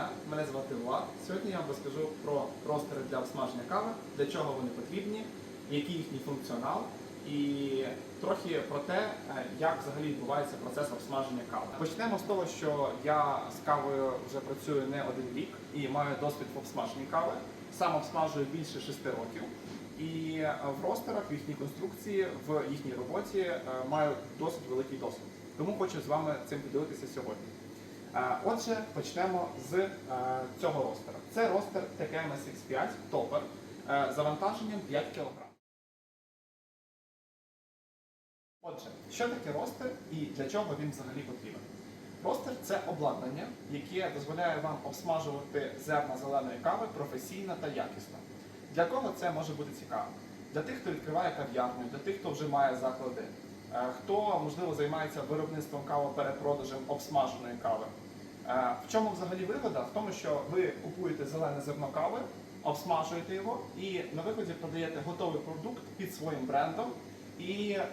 дня, мене звати Влад. Сьогодні я вам розкажу про ростери для обсмаження кави, для чого вони потрібні, який їхній функціонал і трохи про те, е, як взагалі відбувається процес обсмаження кави. Почнемо з того, що я з кавою вже працюю не один рік і маю досвід в обсмаженні кави. Сам обсмажую більше 6 років. І е, в ростерах, в їхній конструкції, в їхній роботі е, маю досить великий досвід. Тому хочу з вами цим поділитися сьогодні. Е, Отже, почнемо з е, цього ростера. Це ростер TKM SX5 Topper е, завантаженням 5 кг. Отже, що таке ростер і для чого він взагалі потрібен? Ростер це обладнання, яке дозволяє вам обсмажувати зерна зеленої кави професійно та якісно. Для кого це може бути цікаво? Для тих, хто відкриває кав'ярню, для тих, хто вже має заклади, хто можливо займається виробництвом кави перепродажем обсмаженої кави. Е, В чому взагалі вигода? В тому, що ви купуєте зелене зерно кави, обсмажуєте його і на виході продаєте готовий продукт під своїм брендом. І е,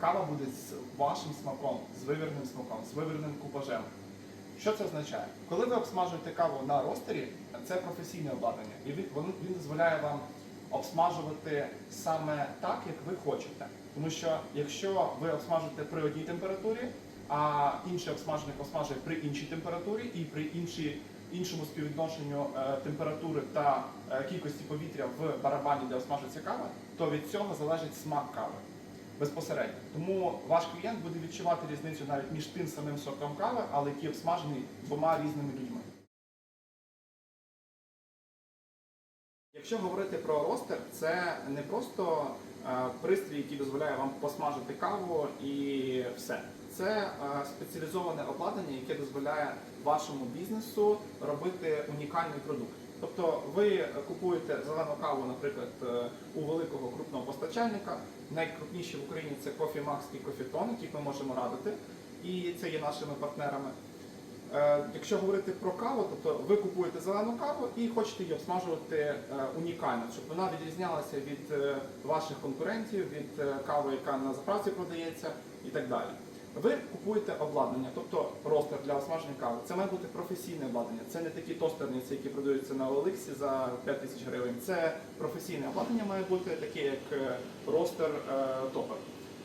кава буде з вашим смаком, з вивірним смаком, з вивірним купажем. Що це означає? Коли ви обсмажуєте каву на ростері, це професійне обладнання, і він, він дозволяє вам обсмажувати саме так, як ви хочете. Тому що якщо ви обсмажуєте при одній температурі, а інший обсмажник обсмажує при іншій температурі і при іншій, іншому співвідношенню е, температури та е, кількості повітря в барабані, де обсмажується кава, то від цього залежить смак кави безпосередньо. Тому ваш клієнт буде відчувати різницю навіть між тим самим сортом кави, але який обсмажений двома різними людьми. Якщо говорити про ростер, це не просто пристрій, який дозволяє вам посмажити каву і все. Це е, спеціалізоване обладнання, яке дозволяє вашому бізнесу робити унікальний продукт. Тобто ви купуєте зелену каву, наприклад, е, у великого крупного постачальника. Найкрупніші в Україні це Coffee Max і Coffee Ton, яких ми можемо радити, і це є нашими партнерами. Е, Якщо говорити про каву, тобто ви купуєте зелену каву і хочете її обсмажувати е, унікально, щоб вона відрізнялася від е, ваших конкурентів, від кави, яка на заправці продається, і так далі. Ви купуєте обладнання, тобто ростер для обсмаження кави. Це має бути професійне обладнання. Це не такі тостерниці, які продаються на Олексі за 5 тисяч гривень. Це професійне обладнання має бути таке, як ростер топер.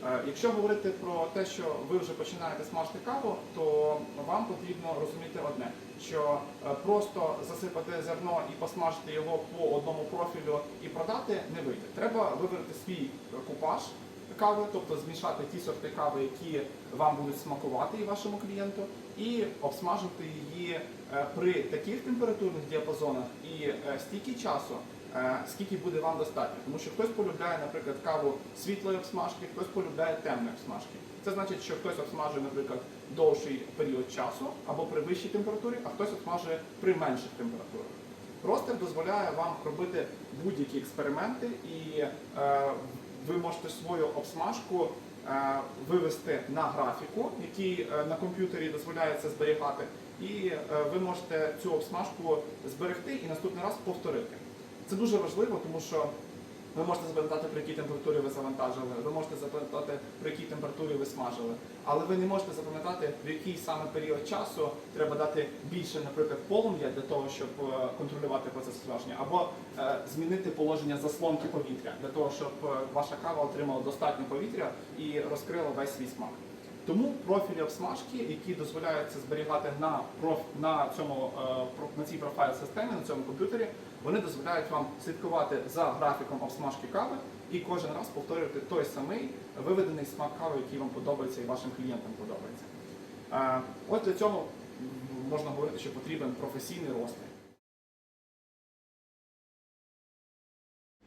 Е, Якщо говорити про те, що ви вже починаєте смажити каву, то вам потрібно розуміти одне, що е, просто засипати зерно і посмажити його по одному профілю і продати не вийде. Треба вибрати свій купаж кави, тобто змішати ті сорти кави, які вам будуть смакувати і вашому клієнту, і обсмажити її е, при таких температурних діапазонах і стільки часу, скільки буде вам достатньо. Тому що хтось полюбляє, наприклад, каву світлої обсмажки, хтось полюбляє темної обсмажки. Це значить, що хтось обсмажує, наприклад, довший період часу або при вищій температурі, а хтось обсмажує при менших температурах. Ростер дозволяє вам робити будь-які експерименти, і е, ви можете свою обсмажку е, вивести на графіку, який е, на комп'ютері дозволяє це зберігати, і е, ви можете цю обсмажку зберегти і наступний раз повторити. Це дуже важливо, тому що ви можете запам'ятати, при якій температурі ви завантажили, ви можете запам'ятати, при якій температурі ви смажили, але ви не можете запам'ятати, в який саме період часу треба дати більше, наприклад, полум'я для того, щоб е, контролювати процес смаження, або е, змінити положення заслонки повітря для того, щоб е, ваша кава отримала достатньо повітря і розкрила весь свій смак. Тому профілі обсмажки, які дозволяються зберігати на проф на цьому е, на цій профайл системі, на цьому комп'ютері, вони дозволяють вам слідкувати за графіком обсмажки кави і кожен раз повторювати той самий виведений смак кави, який вам подобається і вашим клієнтам подобається. Е, От для цього можна говорити, що потрібен професійний розтин.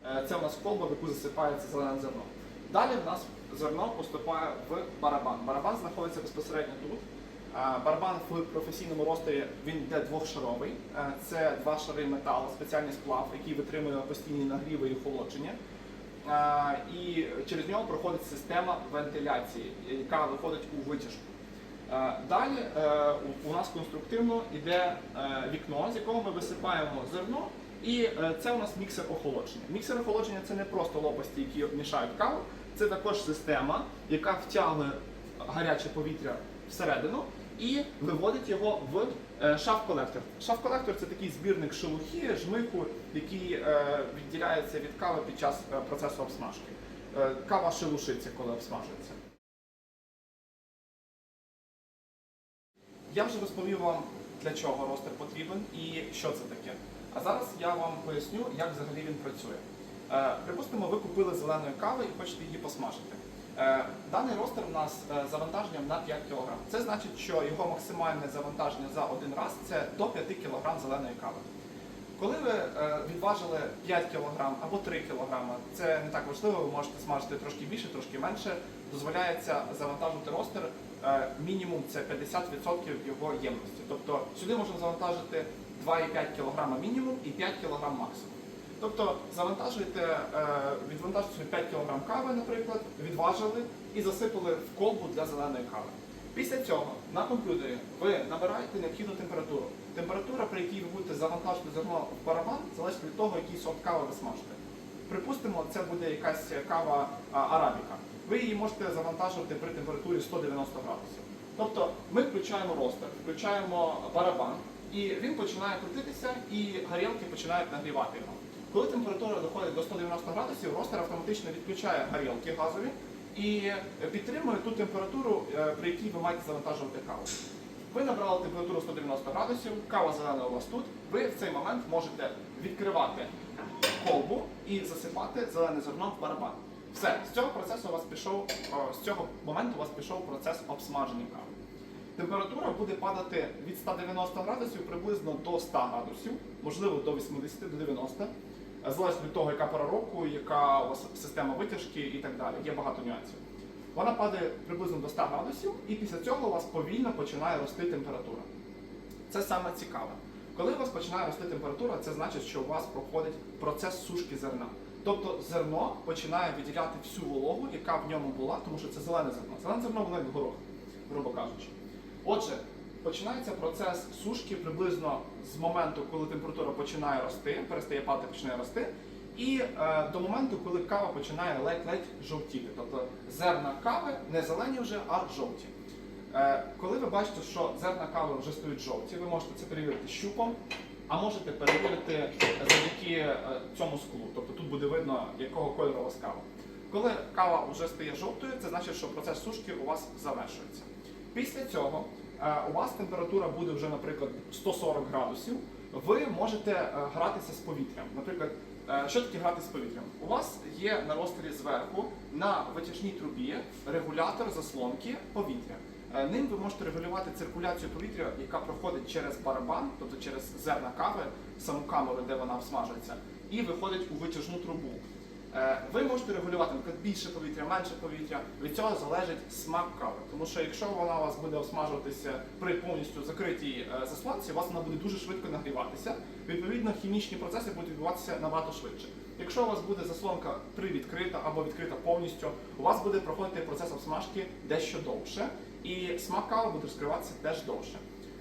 Е, Це у нас колба, в яку засипається зелене зерно. Далі в нас зерно поступає в барабан. Барабан знаходиться безпосередньо тут. Е, Барабан в професійному розтері він йде двохшаровий. Е, Це два шари металу, спеціальний сплав, який витримує постійні нагріви і охолодження. Е, І через нього проходить система вентиляції, яка виходить у витяжку. Далі у- нас конструктивно йде вікно, з якого ми висипаємо зерно І це у нас міксер охолодження. Міксер охолодження це не просто лопасті, які мішають каву, це також система, яка втягує гаряче повітря всередину і виводить його в е, шаф-колектор. Шаф-колектор це такий збірник шелухи, жмиху, який е, відділяється від кави під час е, процесу обсмажки. Кава шелушиться, коли обсмажується. Я вже розповів вам, для чого ростер потрібен і що це таке. А зараз я вам поясню, як взагалі він працює. Е, припустимо, ви купили зеленої кави і хочете її посмажити. Е, даний ростер у нас е, завантаженням на 5 кг. Це значить, що його максимальне завантаження за один раз це до 5 кг зеленої кави. Коли ви відважили 5 кг або 3 кг, це не так важливо, ви можете смажити трошки більше, трошки менше. Дозволяється завантажити ростер мінімум це 50% його ємності. Тобто сюди можна завантажити 2,5 кг мінімум і 5 кг максимум. Тобто завантажуєте, відвантажуєте собі 5 кг кави, наприклад, відважили і засипали в колбу для зеленої кави. Після цього на комп'ютері ви набираєте необхідну температуру. Температура, при якій ви будете завантажити зерно в барабан, залежить від того, який сорт кави ви смажите. Припустимо, це буде якась кава арабіка. Ви її можете завантажувати при температурі 190 градусів. Тобто ми включаємо ростер, включаємо барабан, і він починає крутитися, і горілки починають нагрівати його. Коли температура доходить до 190 градусів, ростер автоматично відключає горілки газові і підтримує ту температуру, е, при якій ви маєте завантажувати каву. Ви набрали температуру 190 градусів, кава зелена у вас тут. Ви в цей момент можете відкривати колбу і засипати зелене зерно в барабан. Все, з цього процесу у вас пішов, з цього моменту у вас пішов процес обсмаження кави. Температура буде падати від 190 градусів приблизно до 100 градусів, можливо до 80 до 90, е, залежно від того, яка пора року, яка у вас система витяжки і так далі. Є багато нюансів. Вона падає приблизно до 100 градусів, і після цього у вас повільно починає рости температура. Це саме цікаве. Коли у вас починає рости температура, це значить, що у вас проходить процес сушки зерна. Тобто зерно починає виділяти всю вологу, яка в ньому була, тому що це зелене зерно. Зелене зерно воно як горох, грубо кажучи. Отже, починається процес сушки приблизно з моменту, коли температура починає рости, перестає падати, починає рости, і е, до моменту, коли кава починає ледь-ледь жовтіти. Тобто зерна кави не зелені вже, а жовті. Е, Коли ви бачите, що зерна кави вже стають жовті, ви можете це перевірити щупом, а можете перевірити завдяки е, цьому склу. Тобто тут буде видно, якого кольору у вас кава. Коли кава вже стає жовтою, це значить, що процес сушки у вас завершується. Після цього у вас температура буде вже, наприклад, 140 градусів. Ви можете е, гратися з повітрям. Наприклад, е, що таке грати з повітрям? У вас є на ростері зверху на витяжній трубі регулятор заслонки повітря. Е, Ним ви можете регулювати циркуляцію повітря, яка проходить через барабан, тобто через зерна кави, саму камеру, де вона обсмажується, і виходить у витяжну трубу. Е, Ви можете регулювати наприклад, більше повітря, менше повітря. Від цього залежить смак кави. Тому що якщо вона у вас буде обсмажуватися при повністю закритій е, заслонці, у вас вона буде дуже швидко нагріватися. Відповідно, хімічні процеси будуть відбуватися набагато швидше. Якщо у вас буде заслонка привідкрита або відкрита повністю, у вас буде проходити процес обсмажки дещо довше, і смак кави буде розкриватися теж довше.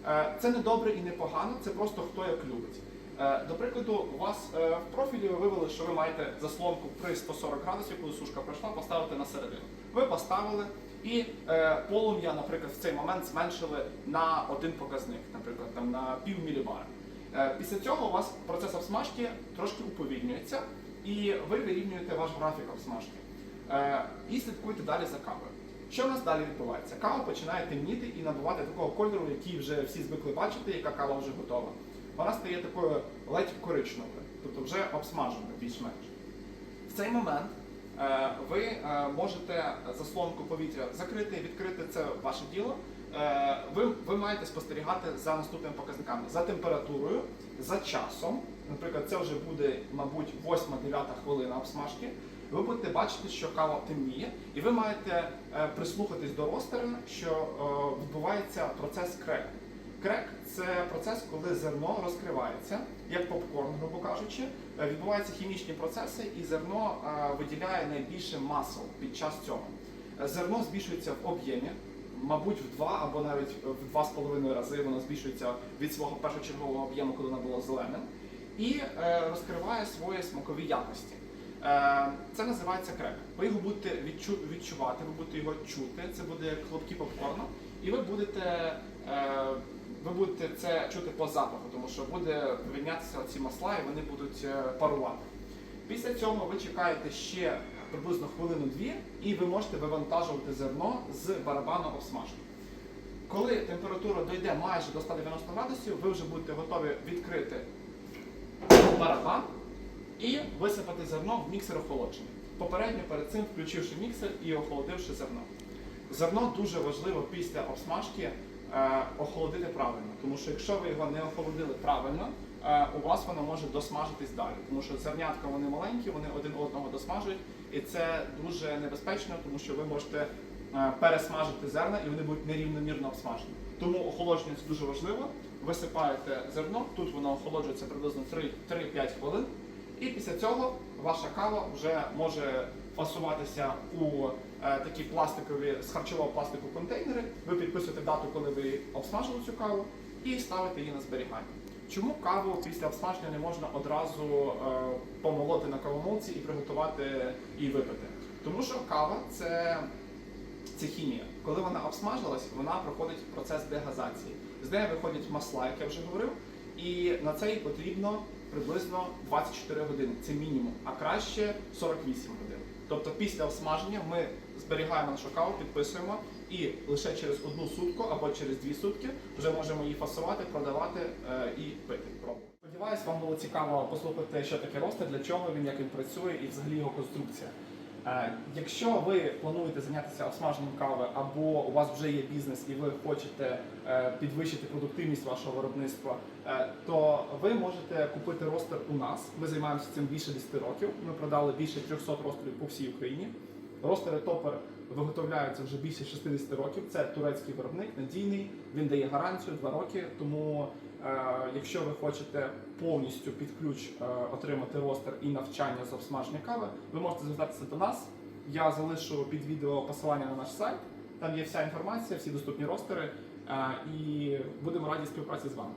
Е, Це не добре і не погано, це просто хто як любить. Е, До прикладу, у вас е, в профілі ви вивели, що ви маєте заслонку при 140 градусів, коли сушка пройшла, поставити на середину. Ви поставили і е, полум'я, наприклад, в цей момент зменшили на один показник, наприклад, там на пів мілібара. Після цього у вас процес обсмажки трошки уповільнюється, і ви вирівнюєте ваш графік обсмажки. І слідкуйте далі за кавою. Що в нас далі відбувається? Кава починає темніти і набувати такого кольору, який вже всі звикли бачити, яка кава вже готова. Вона стає такою ледь коричневою, тобто вже обсмаженою більш-менш. В цей момент е, ви е, можете заслонку повітря закрити, відкрити це ваше діло. Е, ви, ви маєте спостерігати за наступними показниками: за температурою, за часом. Наприклад, це вже буде, мабуть, 8-9 хвилина обсмажки. Ви будете бачити, що кава темніє, і ви маєте прислухатись до ростера, що відбувається процес крек. Крек це процес, коли зерно розкривається, як попкорн, грубо кажучи, Е, відбуваються хімічні процеси, і зерно е, виділяє найбільше масел під час цього. Е, Зерно збільшується в об'ємі, мабуть, в два або навіть в два з половиною рази воно збільшується від свого першочергового об'єму, коли воно було зеленим. і розкриває свої смакові якості. Це називається крек. Ви його будете відчу- відчувати, ви будете його чути. Це буде як хлопки попкорну, і ви будете, ви будете це чути по запаху, тому що буде винятися ці масла і вони будуть е, парувати. Після цього ви чекаєте ще приблизно хвилину-дві, і ви можете вивантажувати зерно з барабану обсмажки. Коли температура дойде майже до 190 градусів, ви вже будете готові відкрити барабан і висипати зерно в міксер охолодження. Попередньо перед цим включивши міксер і охолодивши зерно. Зерно дуже важливо після обсмажки охолодити правильно, тому що якщо ви його не охолодили правильно, е, у вас воно може досмажитись далі, тому що зернятка вони маленькі, вони один одного досмажують, і це дуже небезпечно, тому що ви можете е, пересмажити зерна і вони будуть нерівномірно обсмажені. Тому охолодження це дуже важливо. Висипаєте зерно, тут воно охолоджується приблизно 3 3-5 хвилин. І після цього ваша кава вже може фасуватися у е, такі пластикові з харчового пластику контейнери. Ви підписуєте дату, коли ви обсмажили цю каву, і ставите її на зберігання. Чому каву після обсмаження не можна одразу е, помолоти на кавомолці і приготувати і випити? Тому що кава це це хімія. Коли вона обсмажилась, вона проходить процес дегазації. З неї виходять масла, як я вже говорив, і на це потрібно приблизно 24 години. Це мінімум, а краще 48 годин. Тобто після обсмаження ми зберігаємо нашу каву, підписуємо і лише через одну сутку або через дві сутки вже можемо її фасувати, продавати е, і пити. Сподіваюсь, вам було цікаво послухати, що таке ростер, для чого він, як він працює і взагалі його конструкція. Е, Якщо ви плануєте зайнятися обсмаженням кави, або у вас вже є бізнес і ви хочете е, підвищити продуктивність вашого виробництва, то ви можете купити ростер у нас. Ми займаємося цим більше 10 років. Ми продали більше 300 ростерів по всій Україні. Ростери топер виготовляються вже більше 60 років. Це турецький виробник, надійний. Він дає гарантію 2 роки. Тому, е, якщо ви хочете повністю під ключ е, отримати ростер і навчання з обсмаження кави, ви можете звертатися до нас. Я залишу під відео посилання на наш сайт. Там є вся інформація, всі доступні ростери. е, І будемо раді співпраці з вами.